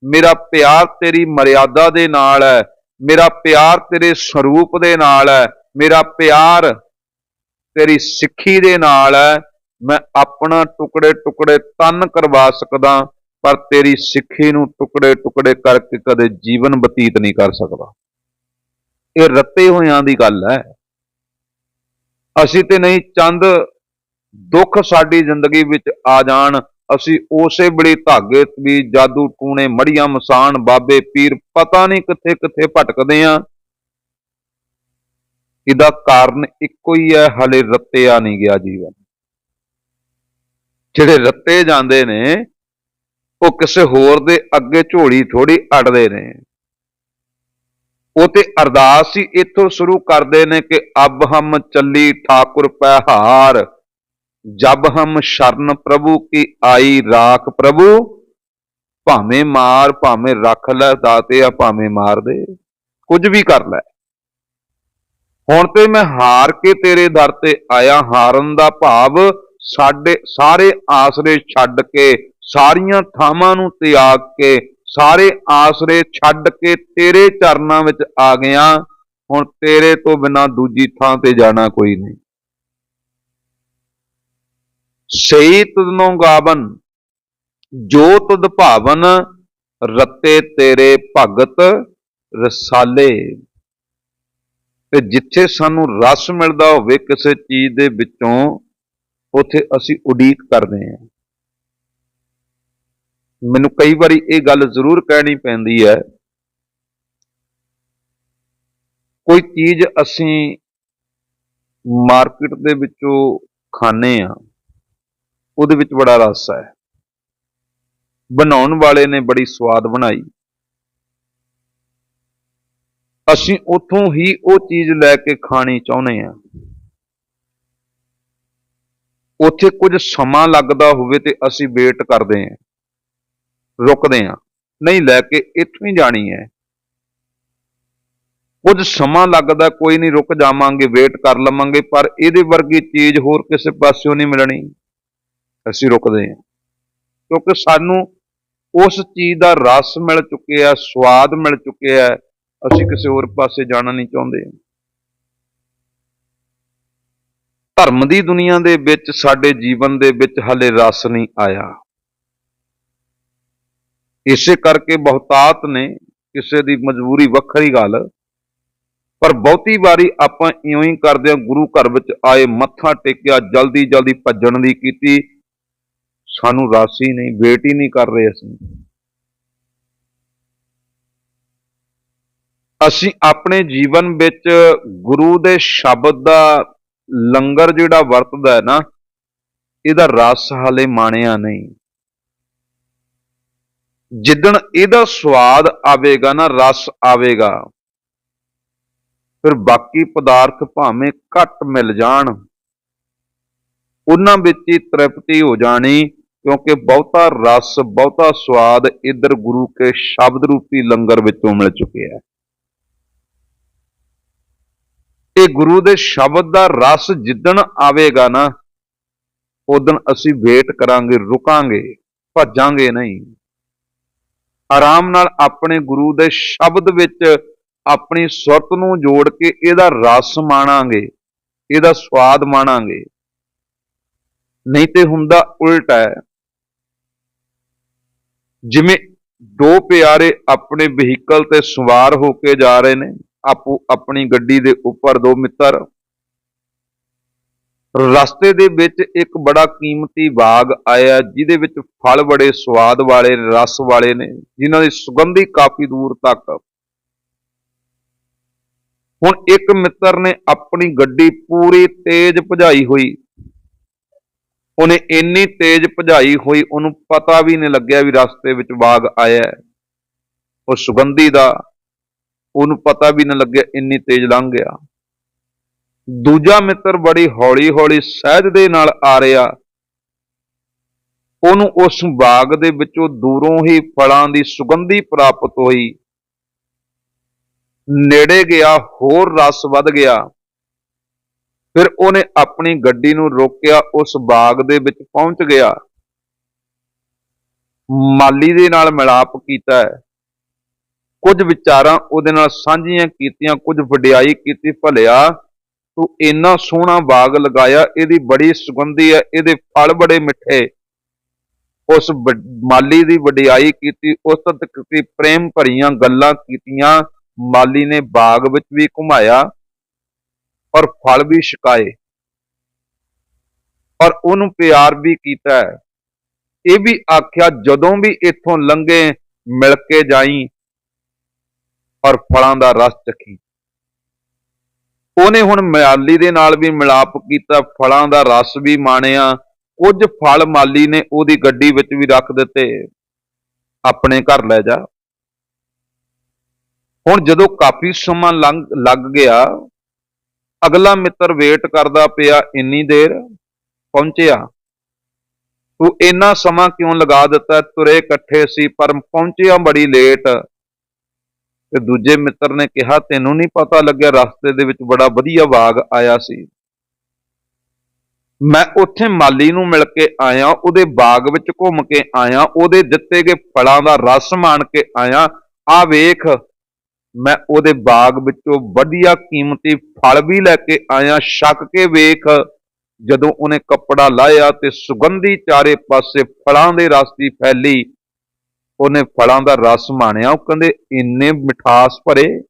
S1: ਮੇਰਾ ਪਿਆਰ ਤੇਰੀ ਮਰਿਆਦਾ ਦੇ ਨਾਲ ਹੈ, ਮੇਰਾ ਪਿਆਰ ਤੇਰੇ ਸਰੂਪ ਦੇ ਨਾਲ ਹੈ, ਮੇਰਾ ਪਿਆਰ ਤੇਰੀ ਸਿੱਖੀ ਦੇ ਨਾਲ ਹੈ ਮੈਂ ਆਪਣਾ ਟੁਕੜੇ ਟੁਕੜੇ ਤਨ ਕਰਵਾ ਸਕਦਾ, ਪਰ ਤੇਰੀ ਸਿੱਖੀ ਨੂੰ ਟੁਕੜੇ ਟੁਕੜੇ ਕਰਕੇ ਕਦੇ ਜੀਵਨ ਬਤੀਤ ਨਹੀਂ ਕਰ ਸਕਦਾ। ਇਹ ਰੱਤੇ ਹੋਇਆਂ ਦੀ ਗੱਲ ਹੈ। ਅਸੀਂ ਤੇ ਨਹੀਂ, ਚੰਦ ਦੁੱਖ ਸਾਡੀ ਜ਼ਿੰਦਗੀ ਵਿੱਚ ਆ ਜਾਣ, ਅਸੀਂ ਉਸੇ ਵੇਲੇ ਧਾਗੇ ਵੀ ਜਾਦੂ ਟੂਣੇ ਮੜੀਆਂ ਮਸਾਨ ਬਾਬੇ ਪੀਰ ਪਤਾ ਨਹੀਂ ਕਿੱਥੇ ਕਿੱਥੇ ਭਟਕਦੇ ਆ। ਇਹਦਾ ਕਾਰਨ ਇੱਕੋ ਹੀ ਹੈ, ਹਲੇ ਰੱਤਿਆ ਨਹੀਂ ਗਿਆ ਜੀਵਨ। ਜਿਹੜੇ ਰੱਤੇ ਜਾਂਦੇ ਨੇ, ਉਹ ਕਿਸੇ ਹੋਰ ਦੇ ਅੱਗੇ ਝੋਲੀ ਥੋੜੀ ਅੜਦੇ ਨੇ। ਉਹ ਤੇ ਅਰਦਾਸ ਹੀ ਇੱਥੋਂ ਸ਼ੁਰੂ ਕਰਦੇ ਨੇ ਕਿ ਅਬ ਹਮ ਚੱਲੀ ਠਾਕੁਰ ਪਹਿਹਾਰ ਜਬ ਹਮ ਸ਼ਰਨ ਪ੍ਰਭੂ ਕੀ ਆਈ ਰਾਖ ਪ੍ਰਭੂ, ਭਾਵੇਂ ਮਾਰ, ਭਾਵੇਂ ਰੱਖ ਲੈ ਦਾਤੇ ਆ ਭਾਵੇਂ ਮਾਰ ਦੇ, ਕੁਝ ਵੀ ਕਰ ਲੈ। ਹੁਣ ਤੇ ਮੈਂ ਹਾਰ ਕੇ ਤੇਰੇ ਦਰ ਤੇ ਆਇਆ, ਹਾਰਨ ਦਾ ਭਾਵ ਸਾਡੇ ਸਾਰੇ ਆਸਰੇ ਛੱਡ ਕੇ, ਸਾਰੀਆਂ ਥਾਵਾਂ ਨੂੰ ਤਿਆਗ ਕੇ, ਸਾਰੇ ਆਸਰੇ ਛੱਡ ਕੇ ਤੇਰੇ ਚਰਨਾਂ ਵਿੱਚ ਆ ਗਿਆ। ਹੁਣ ਤੇਰੇ ਤੋਂ ਬਿਨਾ ਦੂਜੀ ਥਾਂ ਤੇ ਜਾਣਾ ਕੋਈ ਨਹੀਂ। ਸਈ ਤੁਧਨੋਂ ਗਾਵਨ, ਜੋ ਤੁਧ ਭਾਵਨ, ਰੱਤੇ ਤੇਰੇ ਭਗਤ ਰਸਾਲੇ। ਤੇ ਜਿੱਥੇ ਸਾਨੂੰ ਰਸ ਮਿਲਦਾ ਹੋਵੇ ਕਿਸੇ ਚੀਜ਼ ਦੇ ਵਿੱਚੋਂ ਉੱਥੇ ਅਸੀਂ ਉਡੀਕ ਕਰਦੇ ਹਾਂ। ਮੈਨੂੰ ਕਈ ਵਾਰੀ ਇਹ ਗੱਲ ਜ਼ਰੂਰ ਕਹਿਣੀ ਪੈਂਦੀ ਹੈ, ਕੋਈ ਚੀਜ਼ ਅਸੀਂ ਮਾਰਕੀਟ ਦੇ ਵਿੱਚੋਂ ਖਾਣੇ ਆ ਉਹਦੇ ਵਿੱਚ ਬੜਾ ਰਸ ਹੈ। ਬਣਾਉਣ ਵਾਲੇ ਨੇ ਬੜੀ ਸਵਾਦ ਬਣਾਈ। ਅਸੀਂ ਉਥੋਂ ਹੀ ਉਹ ਚੀਜ਼ ਲੈ ਕੇ ਖਾਣੀ ਚਾਹੁੰਦੇ ਆ ਉੱਥੇ ਕੁਝ ਸਮਾਂ ਲੱਗਦਾ ਹੋਵੇ ਤੇ ਅਸੀਂ ਵੇਟ ਕਰਦੇ ਹਾਂ, ਰੁਕਦੇ ਹਾਂ, ਨਹੀਂ ਲੈ ਕੇ ਇੱਥੋਂ ਹੀ ਜਾਣੀ ਹੈ। ਕੁਝ ਸਮਾਂ ਲੱਗਦਾ ਕੋਈ ਨਹੀਂ ਰੁਕ ਜਾਵਾਂਗੇ, ਵੇਟ ਕਰ ਲਵਾਂਗੇ, ਪਰ ਇਹਦੇ ਵਰਗੀ ਚੀਜ਼ ਹੋਰ ਕਿਸੇ ਪਾਸਿਓਂ ਨਹੀਂ ਮਿਲਣੀ। ਅਸੀਂ ਰੁਕਦੇ ਹਾਂ, ਕਿਉਂਕਿ ਸਾਨੂੰ ਉਸ ਚੀਜ਼ ਦਾ ਰਸ ਮਿਲ ਚੁੱਕਿਆ, ਸਵਾਦ ਮਿਲ ਚੁੱਕਿਆ ਅਸੀਂ ਕਿਸੇ ਹੋਰ ਪਾਸੇ ਜਾਣਾ ਨਹੀਂ ਚਾਹੁੰਦੇ। ਧਰਮ ਦੀ ਦੁਨੀਆ ਦੇ ਵਿੱਚ, ਸਾਡੇ ਜੀਵਨ ਦੇ ਵਿੱਚ ਹਲੇ ਰਸ ਨਹੀਂ ਆਇਆ। ਇਸੇ ਕਰਕੇ ਬਹੁਤਾਤ ਨੇ ਕਿਸੇ ਦੀ ਮਜਬੂਰੀ ਵੱਖਰੀ ਗੱਲ, ਪਰ ਬਹੁਤੀ ਵਾਰੀ ਆਪਾਂ ਇਉਂ ਹੀ ਕਰਦੇ ਹਾਂ, ਗੁਰੂ ਘਰ ਵਿੱਚ ਆਏ ਮੱਥਾ ਟੇਕਿਆ, ਜਲਦੀ ਜਲਦੀ ਭੱਜਣ ਦੀ ਕੀਤੀ। ਸਾਨੂੰ ਰਸ ਹੀ ਨਹੀਂ, ਵੇਟ ਹੀ ਨਹੀਂ ਕਰ ਰਹੇ ਅਸੀਂ। ਅਸੀਂ ਆਪਣੇ ਜੀਵਨ ਵਿੱਚ ਗੁਰੂ ਦੇ ਸ਼ਬਦ ਦਾ ਲੰਗਰ ਜਿਹੜਾ ਵਰਤਦਾ ਹੈ ਨਾ, ਇਹਦਾ ਰਸ ਹਾਲੇ ਮਾਣਿਆ ਨਹੀਂ। ਜਿੱਦਣ ਇਹਦਾ ਸਵਾਦ ਆਵੇਗਾ ਨਾ, ਰਸ ਆਵੇਗਾ, ਫਿਰ ਬਾਕੀ ਪਦਾਰਥ ਭਾਵੇਂ ਘੱਟ ਮਿਲ ਜਾਣ, ਉਹਨਾਂ ਵਿੱਚ ਹੀ ਤ੍ਰਿਪਤੀ ਹੋ ਜਾਣੀ, ਕਿਉਂਕਿ ਬਹੁਤਾ ਰਸ, ਬਹੁਤਾ ਸਵਾਦ ਇਧਰ ਗੁਰੂ ਕੇ ਸ਼ਬਦ ਰੂਪੀ ਲੰਗਰ ਵਿੱਚੋਂ ਮਿਲ ਚੁੱਕਿਆ ਹੈ। ਇਹ ਗੁਰੂ ਦੇ ਸ਼ਬਦ ਦਾ ਰਸ ਜਿੱਦਣ ਆਵੇਗਾ ਨਾ ਉਦੋਂ ਅਸੀਂ ਵੇਟ ਕਰਾਂਗੇ, ਰੁਕਾਂਗੇ, ਭੱਜਾਂਗੇ ਨਹੀਂ। ਆਰਾਮ ਨਾਲ ਆਪਣੇ ਗੁਰੂ ਦੇ ਸ਼ਬਦ ਵਿੱਚ ਆਪਣੀ ਸੁਰਤ ਨੂੰ ਜੋੜ ਕੇ ਇਹਦਾ ਰਸ ਮਾਣਾਂਗੇ, ਇਹਦਾ ਸਵਾਦ ਮਾਣਾਂਗੇ। ਨਹੀਂ ਤੇ ਹੁੰਦਾ ਉਲਟ ਹੈ। ਜਿਵੇਂ ਦੋ ਪਿਆਰੇ ਆਪਣੇ ਵਹੀਕਲ ਤੇ ਸਵਾਰ ਹੋ ਕੇ ਜਾ ਰਹੇ ਨੇ ਆਪੋ ਆਪਣੀ ਗੱਡੀ ਦੇ ਉੱਪਰ ਦੋ ਮਿੱਤਰ। ਰਸਤੇ ਦੇ ਵਿੱਚ ਇੱਕ ਬੜਾ ਕੀਮਤੀ ਬਾਗ ਆਇਆ, ਜਿਹਦੇ ਵਿੱਚ ਫਲ ਬੜੇ ਸਵਾਦ ਵਾਲੇ, ਰਸ ਵਾਲੇ ਨੇ, ਜਿਨ੍ਹਾਂ ਦੀ ਸੁਗੰਧੀ ਕਾਫੀ ਦੂਰ ਤੱਕ। ਹੁਣ ਇੱਕ ਮਿੱਤਰ ਨੇ ਆਪਣੀ ਗੱਡੀ ਪੂਰੀ ਤੇਜ਼ ਭਜਾਈ ਹੋਈ। ਉਹਨੇ ਇੰਨੀ ਤੇਜ਼ ਭਜਾਈ ਹੋਈ, ਉਹਨੂੰ ਪਤਾ ਵੀ ਨਹੀਂ ਲੱਗਿਆ ਵੀ ਰਸਤੇ ਵਿੱਚ ਬਾਗ ਆਇਆ ਉਹ ਸੁਗੰਧੀ ਦਾ ਉਹਨੂੰ ਪਤਾ ਵੀ ਨਾ ਲੱਗਿਆ ਇੰਨੀ ਤੇਜ਼ ਲੰਘ ਗਿਆ। ਦੂਜਾ ਮਿੱਤਰ ਬੜੀ ਹੌਲੀ ਹੌਲੀ ਸਹਿਜ ਦੇ ਨਾਲ ਆ ਰਿਹਾ। ਉਹਨੂੰ ਉਸ ਬਾਗ ਦੇ ਵਿੱਚੋਂ ਦੂਰੋਂ ਹੀ ਫਲਾਂ ਦੀ ਸੁਗੰਧੀ ਪ੍ਰਾਪਤ ਹੋਈ। ਨੇੜੇ ਗਿਆ, ਹੋਰ ਰਸ ਵੱਧ ਗਿਆ। ਫਿਰ ਉਹਨੇ ਆਪਣੀ ਗੱਡੀ ਨੂੰ ਰੋਕਿਆ, ਉਸ ਬਾਗ ਦੇ ਵਿੱਚ ਪਹੁੰਚ ਗਿਆ। ਮਾਲੀ ਦੇ ਨਾਲ ਮਿਲਾਪ ਕੀਤਾ ਹੈ। ਕੁਝ ਵਿਚਾਰਾਂ ਉਹਦੇ ਨਾਲ ਸਾਂਝੀਆਂ ਕੀਤੀਆਂ, ਕੁਝ ਵਡਿਆਈ ਕੀਤੀ, ਭਲਿਆ ਤੂੰ ਇੰਨਾ ਸੋਹਣਾ ਬਾਗ ਲਗਾਇਆ, ਇਹਦੀ ਬੜੀ ਸੁਗੰਧੀ ਹੈ, ਇਹਦੇ ਫਲ ਬੜੇ ਮਿੱਠੇ। ਉਸ ਵ- ਮਾਲੀ ਦੀ ਵਡਿਆਈ ਕੀਤੀ, ਉਸ ਤੱਕ ਦੀ ਪ੍ਰੇਮ ਭਰੀਆਂ ਗੱਲਾਂ ਕੀਤੀਆਂ, ਮਾਲੀ ਨੇ ਬਾਗ ਵਿੱਚ ਵੀ ਘੁਮਾਇਆ ਔਰ ਫਲ ਵੀ ਛਕਾਏ। ਔਰ ਉਹਨੂੰ ਪਿਆਰ ਵੀ ਕੀਤਾ ਹੈ। ਇਹ ਵੀ ਆਖਿਆ, ਜਦੋਂ ਵੀ ਇੱਥੋਂ ਲੰਘੇ, ਮਿਲ ਕੇ ਜਾਈ ਔਰ ਫਲਾਂ ਦਾ ਰਸ ਚਖੀ ਉਹਨੇ ਹੁਣ ਮਾਲੀ ਦੇ ਨਾਲ ਵੀ ਮਿਲਾਪ ਕੀਤਾ, ਫਲਾਂ ਦਾ ਰਸ ਵੀ ਮਾਣਿਆ। ਕੁਝ ਫਲ ਮਾਲੀ ਨੇ ਉਹਦੀ ਗੱਡੀ ਵਿੱਚ ਵੀ ਰੱਖ ਦਿੱਤੇ। ਆਪਣੇ ਘਰ ਲੈ ਜਾ। ਹੁਣ ਜਦੋਂ ਕਾਫੀ ਸਮਾਂ ਲੰਘ, ਲੱਗ ਗਿਆ, ਅਗਲਾ ਮਿੱਤਰ ਵੇਟ ਕਰਦਾ ਪਿਆ ਇੰਨੀ ਦੇਰ, ਪਹੁੰਚਿਆ। ਤੂੰ ਇੰਨਾ ਸਮਾਂ ਕਿਉਂ ਲਗਾ ਦਿੱਤਾ? ਤੁਰੇ ਇਕੱਠੇ ਸੀ, ਪਰ ਪਹੁੰਚਿਆ ਬੜੀ ਲੇਟ। ਤੇ ਦੂਜੇ ਮਿੱਤਰ ਨੇ ਕਿਹਾ, ਤੈਨੂੰ ਨਹੀਂ ਪਤਾ ਲੱਗਿਆ ਰਸਤੇ ਦੇ ਵਿੱਚ ਬੜਾ ਵਧੀਆ ਬਾਗ ਆਇਆ ਸੀ। ਮੈਂ ਉੱਥੇ ਮਾਲੀ ਨੂੰ ਮਿਲ ਕੇ ਆਇਆ, ਉਹਦੇ ਬਾਗ ਵਿੱਚ ਘੁੰਮ ਕੇ ਆਇਆ, ਉਹਦੇ ਦਿੱਤੇ ਗਏ ਫਲਾਂ ਦਾ ਰਸ ਮਾਣ ਕੇ ਆਇਆ। ਆ ਵੇਖ, ਮੈਂ ਉਹਦੇ ਬਾਗ ਵਿੱਚੋਂ ਵਧੀਆ ਕੀਮਤੀ ਫਲ ਵੀ ਲੈ ਕੇ ਆਇਆ। ਛਕ ਕੇ ਵੇਖ, ਜਦੋਂ ਉਹਨੇ ਕੱਪੜਾ ਲਾਇਆ ਤੇ ਸੁਗੰਧੀ ਚਾਰੇ ਪਾਸੇ ਫਲਾਂ ਦੇ ਰਸ ਦੀ ਫੈਲੀ ਉਹਨੇ ਫਲਾਂ ਦਾ ਰਸ ਮਾਣਿਆ। ਉਹ ਕਹਿੰਦੇ, ਇੰਨੇ ਮਿਠਾਸ ਭਰੇ,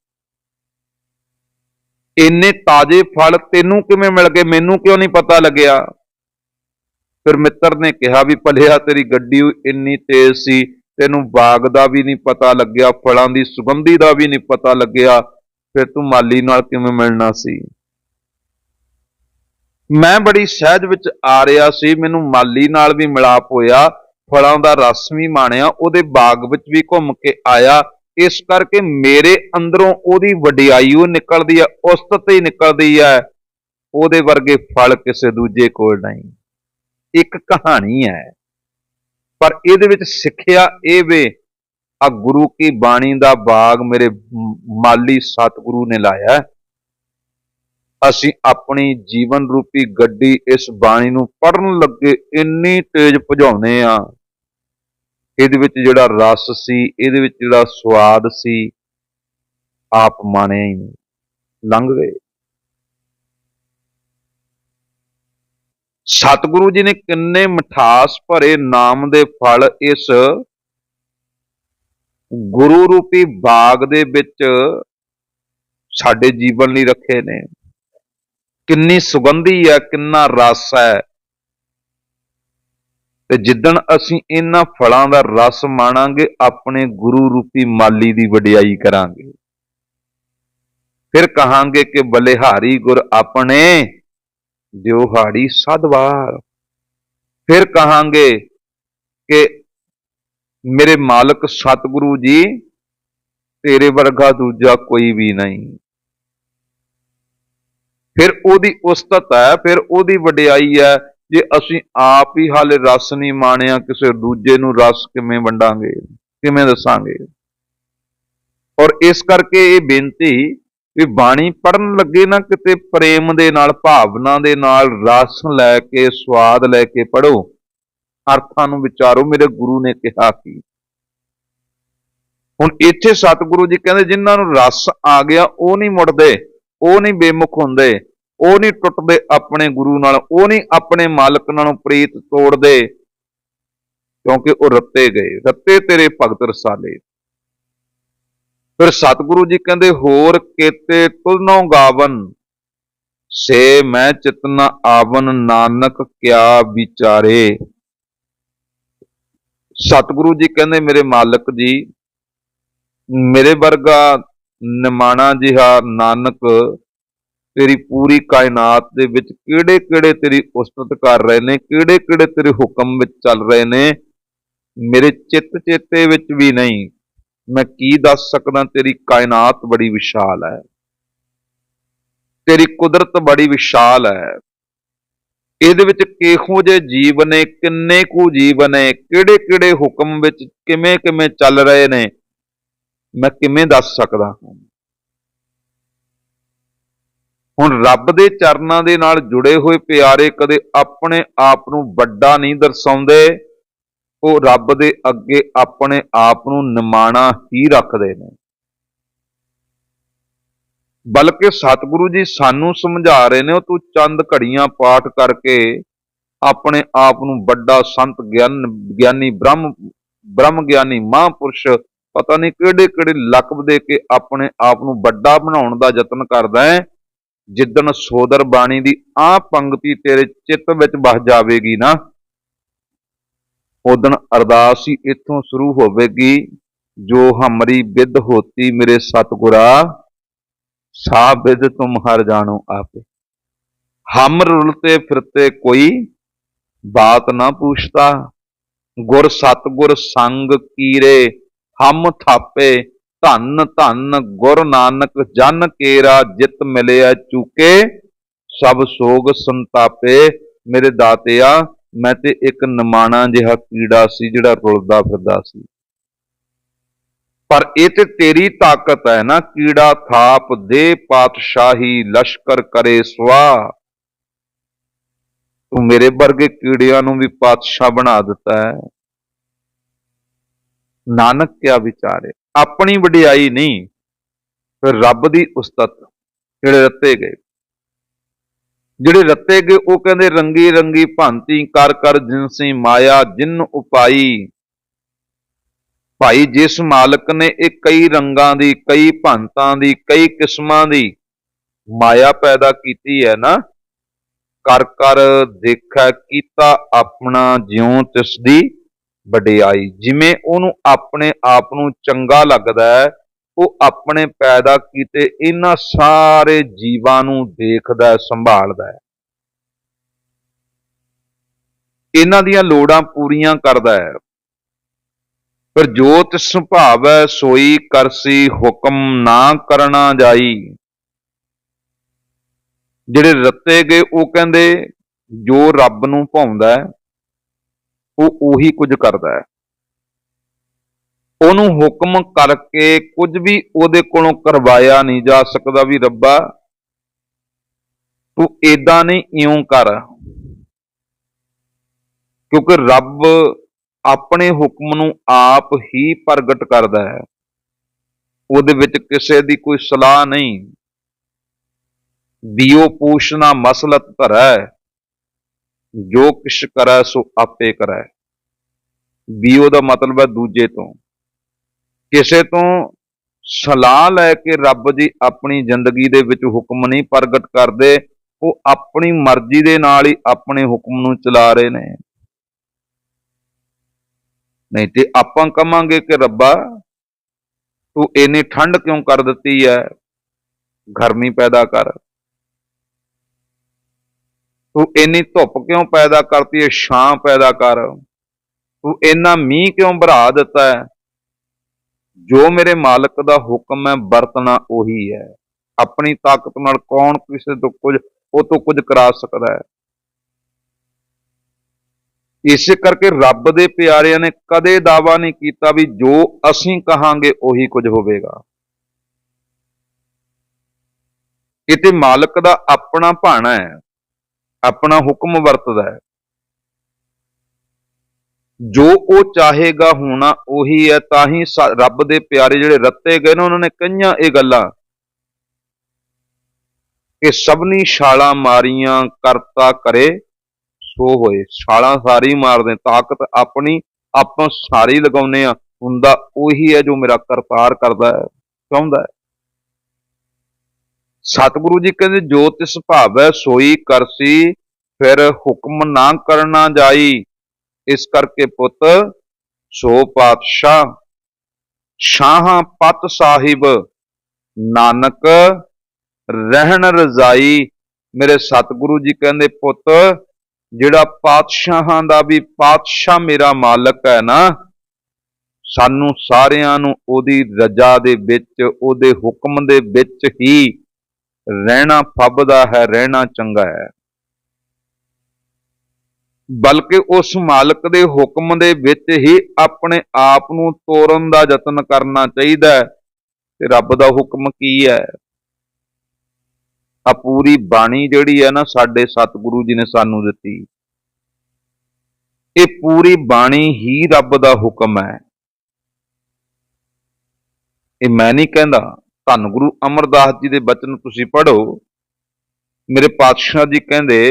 S1: ਇੰਨੇ ਤਾਜ਼ੇ ਫਲ ਤੈਨੂੰ ਕਿਵੇਂ ਮਿਲ ਗਏ? ਮੈਨੂੰ ਕਿਉਂ ਨਹੀਂ ਪਤਾ ਲੱਗਿਆ? ਫਿਰ ਮਿੱਤਰ ਨੇ ਕਿਹਾ ਵੀ, ਭਲਿਆ, ਤੇਰੀ ਗੱਡੀ ਇੰਨੀ ਤੇਜ਼ ਸੀ, ਤੈਨੂੰ ਬਾਗ ਦਾ ਵੀ ਨਹੀਂ ਪਤਾ ਲੱਗਿਆ, ਫਲਾਂ ਦੀ ਸੁਗੰਧੀ ਦਾ ਵੀ ਨਹੀਂ ਪਤਾ ਲੱਗਿਆ, ਫਿਰ ਤੂੰ ਮਾਲੀ ਨਾਲ ਕਿਵੇਂ ਮਿਲਣਾ ਸੀ? ਮੈਂ ਬੜੀ ਸਹਿਜ ਵਿੱਚ ਆ ਰਿਹਾ ਸੀ, ਮੈਨੂੰ ਮਾਲੀ ਨਾਲ ਵੀ ਮਿਲਾਪ ਹੋਇਆ। ਫਲਾਂ ਦਾ ਰਸ ਵੀ ਮਾਣਿਆ, ਉਹਦੇ ਬਾਗ ਵਿੱਚ ਵੀ ਘੁੰਮ ਕੇ ਆਇਆ। ਇਸ ਕਰਕੇ ਮੇਰੇ ਅੰਦਰੋਂ ਉਹਦੀ ਵਡਿਆਈ ਉਹ ਨਿਕਲਦੀ ਹੈ ਉਸਤਤ ਹੀ ਨਿਕਲਦੀ ਹੈ। ਉਹਦੇ ਵਰਗੇ ਫਲ ਕਿਸੇ ਦੂਜੇ ਕੋਲ ਨਹੀਂ। ਇੱਕ ਕਹਾਣੀ ਹੈ। ਪਰ ਇਹਦੇ ਵਿੱਚ ਸਿੱਖਿਆ ਇਹ ਵੇ ਆ ਗੁਰੂ ਕੀ ਬਾਣੀ ਦਾ ਬਾਗ ਮੇਰੇ ਮਾਲੀ ਸਤਿਗੁਰੂ ਨੇ ਲਾਇਆ। ਅਸੀਂ ਆਪਣੀ ਜੀਵਨ ਰੂਪੀ ਗੱਡੀ ਇਸ ਬਾਣੀ ਨੂੰ ਪੜਨ ਲੱਗੇ ਇੰਨੀ ਤੇਜ਼ ਭਜਾਉਨੇ ਆ ਇਹਦੇ ਵਿੱਚ ਜਿਹੜਾ ਰਸ ਸੀ, ਇਹਦੇ ਵਿੱਚ ਜਿਹੜਾ ਸਵਾਦ ਸੀ, ਆਪ ਮਾਣਿਆ ਹੀ ਨਹੀਂ। ਲੰਘ ਗਏ। ਸਤਿਗੁਰੂ ਜੀ ਨੇ ਕਿੰਨੇ ਮਠਾਸ ਭਰੇ ਨਾਮ ਦੇ ਫਲ ਇਸ ਗੁਰੂ ਰੂਪੀ ਬਾਗ ਦੇ ਵਿੱਚ ਸਾਡੇ ਜੀਵਨ ਲਈ ਰੱਖੇ ਨੇ। ਕਿੰਨੀ ਸੁਗੰਧੀ ਹੈ, ਕਿੰਨਾ ਰਸ ਹੈ। ਤੇ ਜਿੱਦਣ ਅਸੀਂ ਇਹਨਾਂ ਫਲਾਂ ਦਾ ਰਸ ਮਾਣਾਂਗੇ, ਆਪਣੇ ਗੁਰੂ ਰੂਪੀ ਮਾਲੀ ਦੀ ਵਡਿਆਈ ਕਰਾਂਗੇ। ਫਿਰ ਕਹਾਂਗੇ ਕਿ ਬਲਿਹਾਰੀ ਗੁਰ ਆਪਣੇ ਦਿਉਹਾੜੀ ਸਦਵਾਰ ਫਿਰ ਕਹਾਂਗੇ ਕਿ ਮੇਰੇ ਮਾਲਕ ਸਤਿਗੁਰੂ ਜੀ, ਤੇਰੇ ਵਰਗਾ ਦੂਜਾ ਕੋਈ ਵੀ ਨਹੀਂ। ਫਿਰ ਉਹਦੀ ਉਸਤਤ ਹੈ, ਫਿਰ ਉਹਦੀ ਵਡਿਆਈ ਹੈ ਜੇ ਅਸੀਂ ਆਪ ਹੀ ਹਾਲੇ ਰਸ ਨਹੀਂ ਮਾਣਿਆ ਕਿਸੇ ਦੂਜੇ ਨੂੰ ਰਸ ਕਿਵੇਂ ਵੰਡਾਂਗੇ, ਕਿਵੇਂ ਦੱਸਾਂਗੇ? ਔਰ ਇਸ ਕਰਕੇ ਇਹ ਬੇਨਤੀ ਵੀ ਬਾਣੀ ਪੜਨ ਲੱਗੇ ਨਾ ਕਿਤੇ ਪ੍ਰੇਮ ਦੇ ਨਾਲ, ਭਾਵਨਾ ਦੇ ਨਾਲ ਰਸ ਲੈ ਕੇ, ਸਵਾਦ ਲੈ ਕੇ ਪੜੋ ਅਰਥਾਂ ਨੂੰ ਵਿਚਾਰੋ, ਮੇਰੇ ਗੁਰੂ ਨੇ ਕਿਹਾ ਕੀ ਹੁਣ ਇੱਥੇ ਸਤਿਗੁਰੂ ਜੀ ਕਹਿੰਦੇ ਜਿਨ੍ਹਾਂ ਨੂੰ ਰਸ ਆ ਗਿਆ, ਉਹ ਨਹੀਂ ਮੁੜਦੇ। ਉਹ ਨਹੀਂ ਬੇਮੁਖ ਹੁੰਦੇ, ਉਹ ਨਹੀਂ ਟੁੱਟਦੇ ਆਪਣੇ ਗੁਰੂ ਨਾਲ, ਉਹ ਨਹੀਂ ਆਪਣੇ ਮਾਲਕ ਨਾਲੋਂ ਪ੍ਰੀਤ ਤੋੜਦੇ, ਕਿਉਂਕਿ ਉਹ ਰੱਤੇ ਗਏ। ਰੱਤੇ ਤੇਰੇ ਭਗਤ ਰਸਾਲੇ। ਫਿਰ ਸਤਿਗੁਰੂ ਜੀ ਕਹਿੰਦੇ, ਹੋਰ ਕੇਤੇ ਤੁਲਨੋ ਗਾਵਨ, ਸੇ ਮੈਂ ਚਿਤਨਾ ਆਵਨ, ਨਾਨਕ ਕਿਆ ਵਿਚਾਰੇ। ਸਤਿਗੁਰੂ ਜੀ ਕਹਿੰਦੇ, ਮੇਰੇ ਮਾਲਕ ਜੀ, ਮੇਰੇ ਵਰਗਾ ਨਿਮਾਣਾ ਜਿਹਾ ਨਾਨਕ, ਤੇਰੀ ਪੂਰੀ ਕਾਇਨਾਤ ਦੇ ਵਿੱਚ ਕਿਹੜੇ ਕਿਹੜੇ ਤੇਰੀ ਉਸਤਤ ਕਰ ਰਹੇ ਨੇ ਕਿਹੜੇ ਕਿਹੜੇ ਤੇਰੇ ਹੁਕਮ ਵਿੱਚ ਚੱਲ ਰਹੇ ਨੇ, ਮੇਰੇ ਚਿੱਤ ਚੇਤੇ ਵਿੱਚ ਵੀ ਨਹੀਂ। ਮੈਂ ਕੀ ਦੱਸ ਸਕਦਾ ਤੇਰੀ ਕਾਇਨਾਤ ਬੜੀ ਵਿਸ਼ਾਲ ਹੈ। ਤੇਰੀ ਕੁਦਰਤ ਬੜੀ ਵਿਸ਼ਾਲ ਹੈ। ਇਹਦੇ ਵਿੱਚ ਕਿਹੋ ਜਿਹੇ ਜੀਵ ਨੇ, ਕਿੰਨੇ ਕੁ ਜੀਵ ਨੇ ਕਿਹੜੇ ਕਿਹੜੇ ਹੁਕਮ ਵਿੱਚ ਕਿਵੇਂ ਕਿਵੇਂ ਚੱਲ ਰਹੇ ਨੇ ਮੈਂ ਕਿਵੇਂ ਦੱਸ ਸਕਦਾ? ਹਾਂ ਹੁਣ ਰੱਬ ਦੇ ਚਰਨਾਂ ਦੇ ਨਾਲ ਜੁੜੇ ਹੋਏ ਪਿਆਰੇ ਕਦੇ ਆਪਣੇ ਆਪ ਨੂੰ ਵੱਡਾ ਨਹੀਂ ਦਰਸਾਉਂਦੇ, ਉਹ ਰੱਬ ਦੇ ਅੱਗੇ ਆਪਣੇ ਆਪ ਨੂੰ ਨਿਮਾਣਾ ਹੀ ਰੱਖਦੇ ਨੇ। ਬਲਕਿ ਸਤਿਗੁਰੂ ਜੀ ਸਾਨੂੰ ਸਮਝਾ ਰਹੇ ਨੇ, ਉਹ ਤੂੰ ਚੰਦ ਘੜੀਆਂ ਪਾਠ ਕਰਕੇ ਆਪਣੇ ਆਪ ਨੂੰ ਵੱਡਾ ਸੰਤ ਗਿਆਨ, ਗਿਆਨੀ ਬ੍ਰਹਮ ਬ੍ਰਹਮ ਗਿਆਨੀ ਮਹਾਂਪੁਰਸ਼ ਪਤਾ ਨਹੀਂ ਕਿਹੜੇ ਕਿਹੜੇ ਲਕਬ ਦੇ ਕੇ ਆਪਣੇ ਆਪ ਨੂੰ ਵੱਡਾ ਬਣਾਉਣ ਦਾ ਯਤਨ ਕਰਦਾ ਹੈ। ਜਿੱਦਣ ਸੋਦਰ ਬਾਣੀ ਦੀ ਆ ਪੰਕਤੀ ਤੇਰੇ ਚਿੱਤ ਵਿੱਚ ਵਸ ਜਾਵੇਗੀ ਨਾ ਉਦਣ ਅਰਦਾਸ ਹੀ ਇੱਥੋਂ ਸ਼ੁਰੂ ਹੋਵੇਗੀ, ਜੋ ਹਮਰੀ ਵਿਦ ਹੋਤੀ ਮੇਰੇ ਸਤਗੁਰਾ ਸਾ ਵਿਦ ਤੁਮ ਹਰ ਜਾਣੋ ਆਪੇ। ਹਮ ਰੁਲਤੇ ਫਿਰਤੇ ਕੋਈ ਬਾਤ ਨਾ ਪੁੱਛਤਾ ਗੁਰ ਸਤਗੁਰ ਸੰਗ ਕੀਰੇ ਹਮ ਥਾਪੇ, ਧੰਨ ਧੰਨ ਗੁਰ ਨਾਨਕ, ਜਨ ਕੇਰਾ ਜਿਤ ਮਿਲਿਆ ਚੁਕੇ, ਸਭ ਸੋਗ ਸੰਤਾਪੇ। ਮੇਰੇ ਦਾਤਿਆ, ਮੈਂ ਤੇ ਇੱਕ ਨਮਾਣਾ ਜਿਹਾ ਕੀੜਾ ਸੀ ਜਿਹੜਾ ਰੁਲਦਾ ਫਿਰਦਾ ਸੀ। ਪਰ ਇਹ ਤੇ ਤੇਰੀ ਤਾਕਤ ਹੈ ਨਾ, ਕੀੜਾ ਥਾਪ ਦੇ, ਪਾਤਸ਼ਾਹੀ ਲਸ਼ਕਰ ਕਰੇ ਸਵਾ ਤੂੰ ਮੇਰੇ ਵਰਗੇ ਕੀੜਿਆਂ ਨੂੰ ਵੀ ਪਾਤਸ਼ਾਹ ਬਣਾ ਦਿੱਤਾ ਹੈ। ਨਾਨਕ ਕਿਆ ਵਿਚਾਰੇ? ਆਪਣੀ ਵਡਿਆਈ ਨਹੀਂ, ਫਿਰ ਰੱਬ ਦੀ ਉਸਤਤ ਜਿਹੜੇ ਰੱਤੇ ਗਏ। ਜਿਹੜੇ ਰੱਤੇ ਗਏ, ਉਹ ਕਹਿੰਦੇ, ਰੰਗੀ ਰੰਗੀ ਭਾਂਤੀ, ਕਰ ਕਰ ਜਿਨਸੀ ਮਾਇਆ, ਜਿਨ ਉਪਾਈ। ਭਾਈ ਜਿਸ ਮਾਲਕ ਨੇ ਇਹ ਕਈ ਰੰਗਾਂ ਦੀ, ਕਈ ਭਾਂਤਾਂ ਦੀ, ਕਈ ਕਿਸਮਾਂ ਦੀ ਮਾਇਆ ਪੈਦਾ ਕੀਤੀ ਹੈ ਨਾ, ਕਰ ਕਰ ਦੇਖਾ, ਕੀਤਾ ਆਪਣਾ ਜਿਉ ਤਿਸ ਦੀ ਵਡਿਆਈ, ਜਿਵੇਂ ਉਹਨੂੰ ਆਪਣੇ ਆਪ ਨੂੰ ਚੰਗਾ ਲੱਗਦਾ ਹੈ, ਉਹ ਆਪਣੇ ਪੈਦਾ ਕੀਤੇ ਇਹਨਾਂ ਸਾਰੇ ਜੀਵਾਂ ਨੂੰ ਦੇਖਦਾ ਹੈ, ਸੰਭਾਲਦਾ ਹੈ। ਇਹਨਾਂ ਦੀਆਂ ਲੋੜਾਂ ਪੂਰੀਆਂ ਕਰਦਾ ਹੈ। ਪਰ ਜੋ ਤਿਸ ਸੁਭਾਵੈ ਸੋਈ ਕਰਸੀ ਹੁਕਮ ਨਾ ਕਰਨਾ ਜਾਈ। ਜਿਹੜੇ ਰੱਤੇ ਗਏ, ਉਹ ਕਹਿੰਦੇ, ਜੋ ਰੱਬ ਨੂੰ ਭਾਉਂਦਾ ਹੈ ਉਹ ਉਹੀ ਕੁਝ ਕਰਦਾ ਹੈ। ਉਹਨੂੰ ਹੁਕਮ ਕਰਕੇ ਕੁਝ ਵੀ ਉਹਦੇ ਕੋਲੋਂ ਕਰਵਾਇਆ ਨਹੀਂ ਜਾ ਸਕਦਾ ਵੀ ਰੱਬਾ, ਤੂੰ ਏਦਾਂ ਨਹੀਂ ਇਉਂ ਕਰ। ਕਿਉਂਕਿ ਰੱਬ ਆਪਣੇ ਹੁਕਮ ਨੂੰ ਆਪ ਹੀ ਪ੍ਰਗਟ ਕਰਦਾ ਹੈ। ਉਹਦੇ ਵਿੱਚ ਕਿਸੇ ਦੀ ਕੋਈ ਸਲਾਹ ਨਹੀਂ। ਦਿਓ ਪੂਛਨਾ ਮਸਲਤ ਧਰੈ। ਜੋ ਕਿਛ ਕਰੈ ਸੋ ਆਪੇ ਕਰੈ ਦਿਓ ਦਾ ਮਤਲਬ ਹੈ ਦੂਜੇ ਤੋਂ। ਕਿਸੇ ਤੋਂ ਸਲਾਹ ਲੈ ਕੇ ਰੱਬ ਜੀ ਆਪਣੀ ਜ਼ਿੰਦਗੀ ਦੇ ਵਿੱਚ ਹੁਕਮ ਨਹੀਂ ਪ੍ਰਗਟ ਕਰਦੇ, ਉਹ ਆਪਣੀ ਮਰਜ਼ੀ ਦੇ ਨਾਲ ਹੀ ਆਪਣੇ ਹੁਕਮ ਨੂੰ ਚਲਾ ਰਹੇ ਨੇ। ਨਹੀਂ ਤੇ ਆਪਾਂ ਕਵਾਂਗੇ ਕਿ ਰੱਬਾ, ਤੂੰ ਇੰਨੀ ਠੰਡ ਕਿਉਂ ਕਰ ਦਿੱਤੀ ਹੈ? ਗਰਮੀ ਪੈਦਾ ਕਰ। ਤੂੰ ਇੰਨੀ ਧੁੱਪ ਕਿਉਂ ਪੈਦਾ ਕਰਤੀ ਹੈ ਛਾਂ ਪੈਦਾ ਕਰ। ਤੂੰ ਇੰਨਾ ਮੀਂਹ ਕਿਉਂ ਭਰਾ ਦਿੱਤਾ ਹੈ ਜੋ ਮੇਰੇ ਮਾਲਕ ਦਾ ਹੁਕਮ ਹੈ, ਵਰਤਣਾ ਉਹੀ ਹੈ। ਆਪਣੀ ਤਾਕਤ ਨਾਲ ਕੌਣ ਕਿਸੇ ਤੋਂ ਕੁਝ, ਉਹ ਤੋਂ ਕੁਝ ਕਰਾ ਸਕਦਾ ਹੈ। ਇਸੇ ਕਰਕੇ ਰੱਬ ਦੇ ਪਿਆਰਿਆਂ ਨੇ ਕਦੇ ਦਾਵਾ ਨਹੀਂ ਕੀਤਾ ਵੀ ਜੋ ਅਸੀਂ ਕਹਾਂਗੇ, ਉਹੀ ਕੁਝ ਹੋਵੇਗਾ। ਇਹ ਤੇ ਮਾਲਕ ਦਾ ਆਪਣਾ ਭਾਣਾ ਹੈ ਆਪਣਾ ਹੁਕਮ ਵਰਤਦਾ ਹੈ। ਜੋ ਉਹ ਚਾਹੇਗਾ ਹੋਣਾ ਉਹੀ ਹੈ, ਤਾਂ ਹੀ ਰੱਬ ਦੇ ਪਿਆਰੇ ਜਿਹੜੇ ਰੱਤੇ ਗਏ ਨੇ, ਉਹਨਾਂ ਨੇ ਕਈਆਂ ਇਹ ਗੱਲਾਂ। ਕਿ ਸਭਨੀ ਛਾਲਾਂ ਮਾਰੀਆਂ, ਕਰਤਾ ਕਰੇ, ਸੋ ਹੋਏ। ਛਾਲਾਂ ਸਾਰੀ ਮਾਰਦੇ, ਤਾਕਤ ਆਪਣੀ, ਆਪਾਂ ਸਾਰੀ ਲਗਾਉਨੇ ਆ ਹੁੰਦਾ ਉਹੀ ਹੈ ਜੋ ਮੇਰਾ ਕਰਤਾਰ ਕਰਦਾ ਹੈ, ਚਾਹੁੰਦਾ ਹੈ। ਸਤਿਗੁਰੂ ਜੀ ਕਹਿੰਦੇ, ਜੋ ਤਿਸ ਭਾਵੈ ਸੋਈ ਕਰਸੀ ਫਿਰ ਹੁਕਮ ਨਾ ਕਰਨਾ ਜਾਈ। ਇਸ ਕਰਕੇ ਪੁੱਤ, ਸੋ ਪਾਤਸ਼ਾਹ ਸ਼ਾਹਾਂ ਪਤ ਸਾਹਿਬ, ਨਾਨਕ ਰਹਿਣ ਰਜ਼ਾਈ। ਮੇਰੇ ਸਤਿਗੁਰੂ ਜੀ ਕਹਿੰਦੇ, ਪੁੱਤ, ਜਿਹੜਾ ਪਾਤਸ਼ਾਹਾਂ ਦਾ ਵੀ ਪਾਤਸ਼ਾਹ ਮੇਰਾ ਮਾਲਕ ਹੈ ਨਾ, ਸਾਨੂੰ ਸਾਰਿਆਂ ਨੂੰ ਉਹਦੀ ਰਜਾ ਦੇ ਵਿੱਚ, ਉਹਦੇ ਹੁਕਮ ਦੇ ਵਿੱਚ ਹੀ ਰਹਿਣਾ ਫੱਬਦਾ ਹੈ, ਰਹਿਣਾ ਚੰਗਾ ਹੈ। ਬਲਕਿ ਉਸ ਮਾਲਕ ਦੇ ਹੁਕਮ ਦੇ ਵਿੱਚ ਹੀ ਆਪਣੇ ਆਪ ਨੂੰ ਤੋਰਨ ਦਾ ਯਤਨ ਕਰਨਾ ਚਾਹੀਦਾ ਹੈ ਤੇ ਰੱਬ ਦਾ ਹੁਕਮ ਕੀ ਹੈ? ਆ ਪੂਰੀ ਬਾਣੀ ਜਿਹੜੀ ਹੈ ਨਾ ਸਾਡੇ ਸਤਿਗੁਰੂ ਜੀ ਨੇ ਸਾਨੂੰ ਦਿੱਤੀ। ਇਹ ਪੂਰੀ ਬਾਣੀ ਹੀ ਰੱਬ ਦਾ ਹੁਕਮ ਹੈ। ਇਹ ਮੈਂ ਨਹੀਂ ਕਹਿੰਦਾ। ਧੰਨ ਗੁਰੂ ਅਮਰਦਾਸ ਜੀ ਦੇ ਬਚਨ ਤੁਸੀਂ ਪੜ੍ਹੋ। ਮੇਰੇ ਪਾਤਸ਼ਾਹ ਜੀ ਕਹਿੰਦੇ,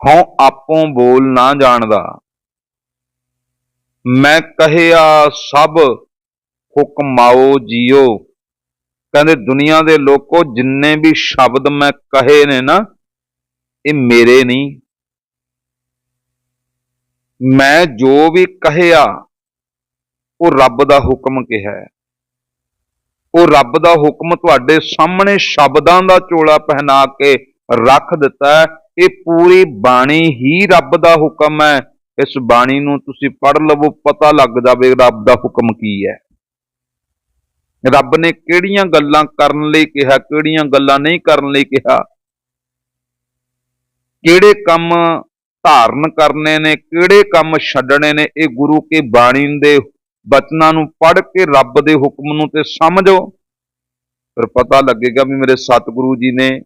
S1: ਹਉ ਆਪੋਂ ਬੋਲ ਨਾ ਜਾਣਦਾ। ਮੈਂ ਕਹਿਆ, ਸਭ ਹੁਕਮਾਓ ਜੀਓ। ਕਹਿੰਦੇ, ਦੁਨੀਆ ਦੇ ਲੋਕੋ ਜਿੰਨੇ ਵੀ ਸ਼ਬਦ ਮੈਂ ਕਹੇ ਨੇ ਨਾ, ਇਹ ਮੇਰੇ ਨਹੀਂ। ਮੈਂ ਜੋ ਵੀ ਕਹਿਆ, ਉਹ ਰੱਬ ਦਾ ਹੁਕਮ ਕਿਹਾ ਉਹ ਰੱਬ ਦਾ ਹੁਕਮ ਤੁਹਾਡੇ ਸਾਹਮਣੇ ਸ਼ਬਦਾਂ ਦਾ ਚੋਲਾ ਪਹਿਨਾ ਕੇ ਰੱਖ ਦਿੱਤਾ ਇਹ ਪੂਰੀ ਬਾਣੀ ਹੀ ਰੱਬ ਦਾ ਹੁਕਮ ਹੈ। ਇਸ ਬਾਣੀ ਨੂੰ ਤੁਸੀਂ ਪੜ੍ਹ ਲਵੋ, ਪਤਾ ਲੱਗ ਜਾਵੇ ਰੱਬ ਦਾ ਹੁਕਮ ਕੀ ਹੈ। ਰੱਬ ਨੇ ਕਿਹੜੀਆਂ ਗੱਲਾਂ ਕਰਨ ਲਈ ਕਿਹਾ, ਕਿਹੜੀਆਂ ਗੱਲਾਂ ਨਹੀਂ ਕਰਨ ਲਈ ਕਿਹਾ? ਕਿਹੜੇ ਕੰਮ ਧਾਰਨ ਕਰਨੇ ਨੇ, ਕਿਹੜੇ ਕੰਮ ਛੱਡਣੇ ਨੇ? ਇਹ ਗੁਰੂ ਕੀ ਬਾਣੀ ਦੇ ਬਚਨਾਂ ਨੂੰ ਪੜ੍ਹ ਕੇ ਰੱਬ ਦੇ ਹੁਕਮ ਨੂੰ ਤੇ ਸਮਝੋ। ਫਿਰ ਪਤਾ ਲੱਗੇਗਾ ਵੀ ਮੇਰੇ ਸਤਿਗੁਰੂ ਜੀ ਨੇ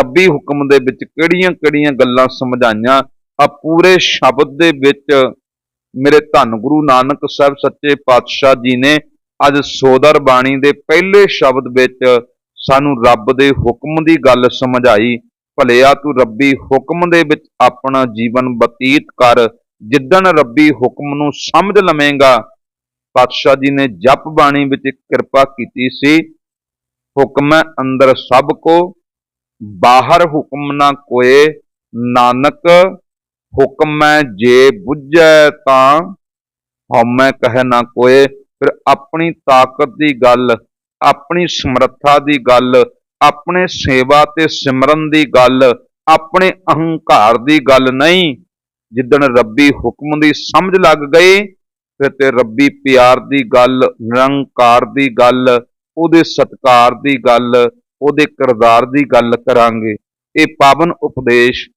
S1: ਰੱਬੀ ਹੁਕਮ ਦੇ ਵਿੱਚ ਕਿਹੜੀਆਂ-ਕਿਹੜੀਆਂ ਗੱਲਾਂ ਸਮਝਾਈਆਂ। ਆ ਪੂਰੇ ਸ਼ਬਦ ਦੇ ਵਿੱਚ ਮੇਰੇ ਧੰਨ ਗੁਰੂ ਨਾਨਕ ਸਾਹਿਬ ਸੱਚੇ ਪਾਤਸ਼ਾਹ ਜੀ ਨੇ ਅੱਜ ਸੋਦਰ ਬਾਣੀ ਦੇ ਪਹਿਲੇ ਸ਼ਬਦ ਵਿੱਚ ਸਾਨੂੰ ਰੱਬ ਦੇ ਹੁਕਮ ਦੀ ਗੱਲ ਸਮਝਾਈ। ਭਲਿਆ ਤੂੰ ਰੱਬੀ ਹੁਕਮ ਦੇ ਵਿੱਚ ਆਪਣਾ ਜੀਵਨ ਬਤੀਤ ਕਰ। ਜਿੱਦਣ ਰੱਬੀ ਹੁਕਮ ਨੂੰ ਸਮਝ ਲਵੇਂਗਾ, ਪਾਤਸ਼ਾਹ ਜੀ ਨੇ ਜਪ ਬਾਣੀ ਵਿੱਚ ਕਿਰਪਾ ਕੀਤੀ ਸੀ, ਹੁਕਮ ਅੰਦਰ ਸਭ ਕੋ, ਬਾਹਰ ਹੁਕਮ ਨਾ ਕੋਏ, ਨਾਨਕ, ਹੁਕਮ ਜੇ ਬੁੱਝੈ ਤਾਂ ਹਉਮੈ ਕਹਿ ਨਾ ਕੋਏ। ਫਿਰ ਆਪਣੀ ਤਾਕਤ ਦੀ ਗੱਲ, ਆਪਣੀ ਸਮਰੱਥਾ ਦੀ ਗੱਲ, ਆਪਣੇ ਸੇਵਾ ਤੇ ਸਿਮਰਨ ਦੀ ਗੱਲ, ਆਪਣੇ ਅਹੰਕਾਰ ਦੀ ਗੱਲ ਨਹੀਂ ਜਿੱਦਣ ਰੱਬੀ ਹੁਕਮ ਦੀ ਸਮਝ ਲੱਗ ਗਈ, ਫਿਰ ਤੇ ਰੱਬੀ ਪਿਆਰ ਦੀ ਗੱਲ, ਨਿਰੰਕਾਰ ਦੀ ਗੱਲ, ਉਹਦੇ ਸਤਕਾਰ ਦੀ ਗੱਲ, ਉਹਦੇ ਕਿਰਦਾਰ ਦੀ ਗੱਲ ਕਰਾਂਗੇ। ਇਹ ਪਾਵਨ ਉਪਦੇਸ਼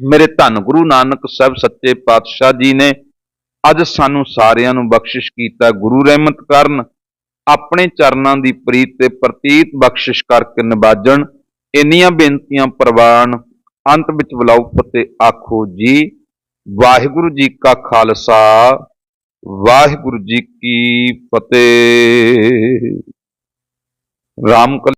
S1: ਮੇਰੇ ਧੰਨ ਗੁਰੂ ਨਾਨਕ ਸਾਹਿਬ ਸੱਚੇ ਪਾਤਸ਼ਾਹ ਜੀ ਨੇ ਅੱਜ ਸਾਨੂੰ ਸਾਰਿਆਂ ਨੂੰ ਬਖਸ਼ਿਸ਼ ਕੀਤਾ। ਗੁਰੂ ਰਹਿਮਤ ਕਰਨ, ਆਪਣੇ ਚਰਨਾਂ ਦੀ ਪ੍ਰੀਤ ਤੇ ਪ੍ਰਤੀਤ ਬਖਸ਼ਿਸ਼ ਕਰਕੇ ਨਿਵਾਜਣ ਇੰਨੀਆਂ ਬੇਨਤੀਆਂ ਪ੍ਰਵਾਨ, ਅੰਤ ਵਿੱਚ ਬੁਲਾਓ ਫਤਿਹ ਆਖੋ ਜੀ। ਵਾਹਿਗੁਰੂ ਜੀ ਕਾ ਖਾਲਸਾ ਵਾਹਿਗੁਰੂ ਜੀ ਕੀ ਫਤਿਹ। ਰਾਮ ਕਲ